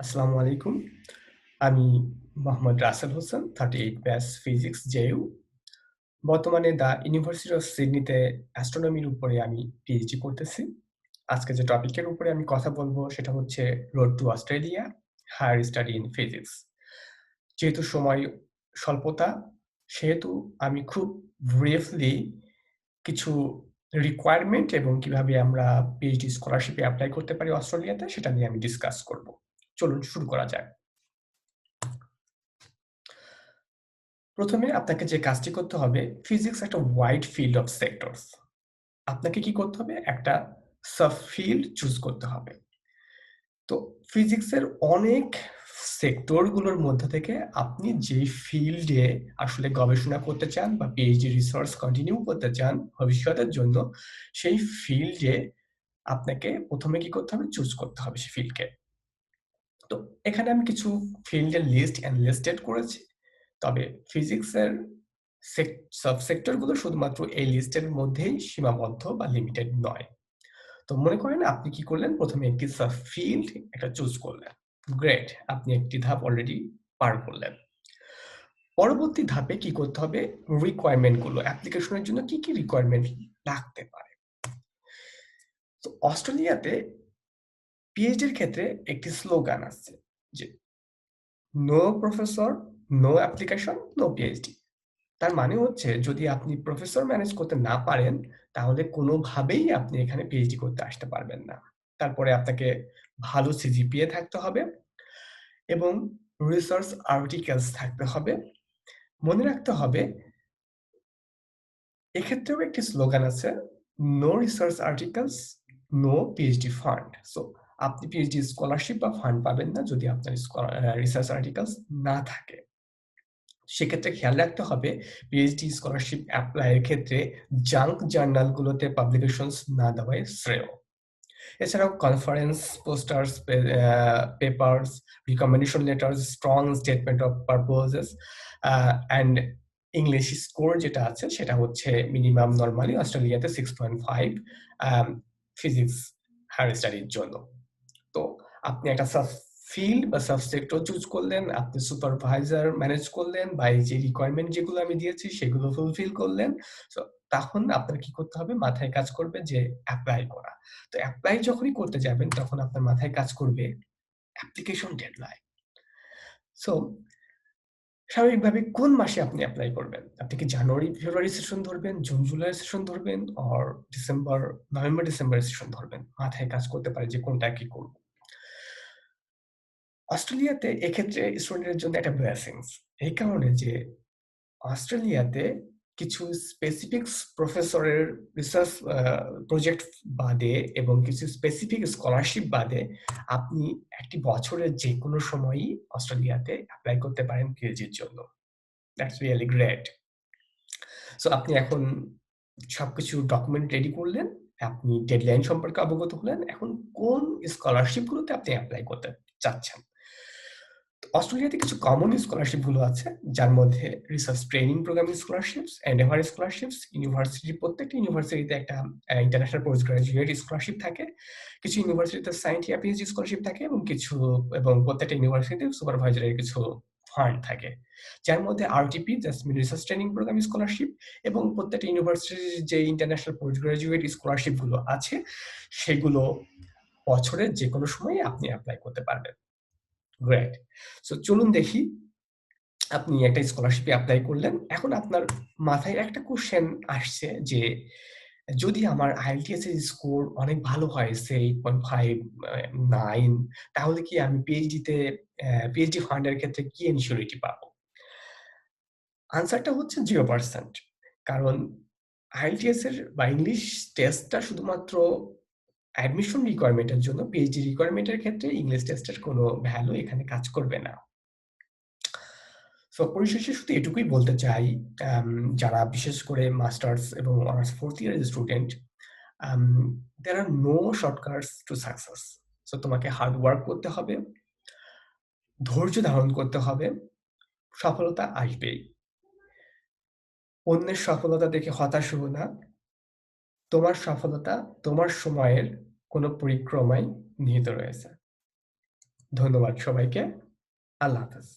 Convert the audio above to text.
আসসালামু আলাইকুম। আমি Mohammad Rasel Hossain, thirty eight batch physics JU. বর্তমানে দ্য ইউনিভার্সিটি অফ সিডনিতে অ্যাস্ট্রোনমির উপরে আমি পিএইচডি করতেছি। আজকে যে টপিকের উপরে আমি কথা বলব সেটা হচ্ছে road to Australia, higher study in physics. যেহেতু সময় স্বল্পতা, সেহেতু আমি খুব ব্রিফলি কিছু রিকোয়ারমেন্ট এবং কীভাবে আমরা পিএইচডি স্কলারশিপে অ্যাপ্লাই করতে পারি অস্ট্রেলিয়াতে সেটা নিয়ে আমি ডিসকাস করব। চলুন শুরু করা যাক। প্রথমে আপনাকে যে কাজটি করতে হবে, ফিজিক্স একটা ওয়াইড ফিল্ড অফ সেক্টরস। আপনাকে কি করতে হবে? একটা সাব ফিল্ড চুজ করতে হবে। তো ফিজিক্সের অনেক সেক্টরগুলোর মধ্যে থেকে আপনি যে ফিল্ডে আসলে গবেষণা করতে চান বা পিএইচডি রিসার্চ কন্টিনিউ করতে চান ভবিষ্যতের জন্য, সেই ফিল্ডে আপনাকে প্রথমে কি করতে হবে? চুজ করতে হবে সেই ফিল্ডকে। তো এখানে আমি কিছু ফিল্ডের লিস্ট এনলিস্টেড করেছি। তবে ফিজিক্সের সেক সাবসেক্টরগুলো শুধুমাত্র এই লিস্টের মধ্যেই সীমাবদ্ধ বা লিমিটেড নয়। তো মনে করেন আপনি কি করলেন? প্রথমে একটি সাব ফিল্ড একটা চুজ করলেন। গ্রেট! আপনি একটি ধাপ অলরেডি পার করলেন। পরবর্তী ধাপে কি করতে হবে? রিকোয়ারমেন্টগুলো অ্যাপ্লিকেশনের জন্য কি, কি রিকোয়ারমেন্ট লাগতে পারে? তো অস্ট্রেলিয়াতে পিএইচডির ক্ষেত্রে একটি স্লোগান আছে যে no professor, no application, no PhD. তার মানে হচ্ছে যদি আপনি প্রফেসর ম্যানেজ করতে না পারেন, তাহলে কোনোভাবেই আপনি এখানে পিএইচডি করতে আসতে পারবেন না। তারপরে আপনাকে ভালো সিজিপিএ থাকতে হবে এবং রিসার্চ আর্টিকেলস থাকতে হবে। মনে রাখতে হবে এক্ষেত্রেও একটি স্লোগান আছে, no research articles, no PhD fund. So আপনি পিএইচডি স্কলারশিপ বা ফান্ড পাবেন না যদি আপনার রিসার্চ আর্টিকেলস না থাকে। সেক্ষেত্রে খেয়াল রাখতে হবে পিএইচডি স্কলারশিপ এপ্লাই এর ক্ষেত্রে জাঙ্ক জার্নাল গুলোতে পাবলিকেশনস না দেওয়াই শ্রেয়। এছাড়াও conference, posters, papers, recommendation letters, strong statement of purposes and English score যেটা আছে সেটা হচ্ছে মিনিমাম নর্মালি অস্ট্রেলিয়াতে 6.5 ফিজিক্স হায়ার স্টাডির জন্য। আপনি একটা সাব ফিল্ড বা সাব সেক্টর চুজ করলেন, আপনি সুপারভাইজার ম্যানেজ করলেন বা এই যে রিকোয়ারমেন্ট যেগুলো আমি দিয়েছি সেগুলো ফুলফিল করলেন। সো তখন আপনার কি করতে হবে? মাথায় কাজ করবে যে অ্যাপ্লাই করা। তো অ্যাপ্লাই যখনই করতে যাবেন তখন আপনার মাথায় কাজ করবে অ্যাপ্লিকেশন ডেডলাইন। সো স্বাভাবিকভাবে কোন মাসে আপনি অ্যাপ্লাই করবেন? আপনি কি জানুয়ারি, ফেব্রুয়ারি সেশন ধরবেন, জুন, জুলাই সেশন ধরবেন or December, November, December session ধরবেন? মাথায় কাজ করতে পারে যে কোনটা কি করব। অস্ট্রেলিয়াতে এক্ষেত্রে স্টুডেন্টের জন্য একটা ব্লেসিংস। এই কারণে যে অস্ট্রেলিয়াতে কিছু স্পেসিফিক প্রফেসরের রিসার্চ প্রজেক্ট বাদে এবং কিছু স্পেসিফিক স্কলারশিপ বাদে আপনি একটি বছরের যেকোনো সময়ই অস্ট্রেলিয়াতে অ্যাপ্লাই করতে পারেন পিএইচডির জন্য। That's really great. সো আপনি এখন সবকিছু ডকুমেন্ট রেডি করলেন। আপনি ডেডলাইন সম্পর্কে অবগত হলেন। এখন কোন স্কলারশিপ গুলোতে আপনি অ্যাপ্লাই করতে চাচ্ছেন? অস্ট্রেলিয়াতে কিছু কমন স্কলারশিপগুলো আছে যার মধ্যে research training programming scholarships, Endeavour scholarships, ইউনিভার্সিটির প্রত্যেকটা ইউনিভার্সিটিতে একটা ইন্টারন্যাশনাল পোস্ট গ্রাজুয়েট স্কলারশিপ থাকে। কিছু ইউনিভার্সিটিতে সায়েন্টিয়া পিএইচডি স্কলারশিপ থাকে এবং কিছু এবং প্রত্যেকটা ইউনিভার্সিটিতে সুপারভাইজারের কিছু ফান্ড থাকে। যার মধ্যে RTP just research training program scholarship এবং প্রত্যেকটা ইউনিভার্সিটির যে ইন্টারন্যাশনাল পোস্ট গ্রাজুয়েট স্কলারশিপগুলো আছে সেগুলো বছরের যে কোনো সময়ে আপনি অ্যাপ্লাই করতে পারবেন। গ্রেট। সো চলুন দেখি আপনি একটা স্কলারশিপে এপ্লাই করলেন। এখন আপনার মাথায় একটা কোয়েশ্চেন আসছে যে, যদি আমার আইএলটিএস এর স্কোর অনেক ভালো হয় সে 8.5 9 তাহলে কি আমি পিএইচডি তে অ্যা পিএইচডি ফান্ড এর ক্ষেত্রে কি এনশিওরিটি পাবো? আনসারটা হচ্ছে 0% কারণ আইএলটিএস এর বা ইংলিশ টেস্টটা শুধুমাত্র অ্যাডমিশন রিকোয়ারমেন্টের জন্য পিএইচডি রিকোয়ারমেন্টের ক্ষেত্রে ইংলিশ টেস্টের কোনো ভ্যালু এখানে কাজ করবে না। সো পরিশেষে শুধু এটুকুই বলতে চাই যারা বিশেষ করে মাস্টার্স এবং অনার্স ফোর্থ ইয়ারের student there are no shortcuts to success. So তোমাকে হার্ড ওয়ার্ক করতে হবে। ধৈর্য ধারণ করতে হবে। সফলতা আসবেই। অন্যের সফলতা দেখে হতাশ হও না। তোমার সফলতা তোমার সময়ের কোনো পরিক্রমায় নিহিত রয়েছে। ধন্যবাদ সবাইকে। আল্লাহ হাফেজ।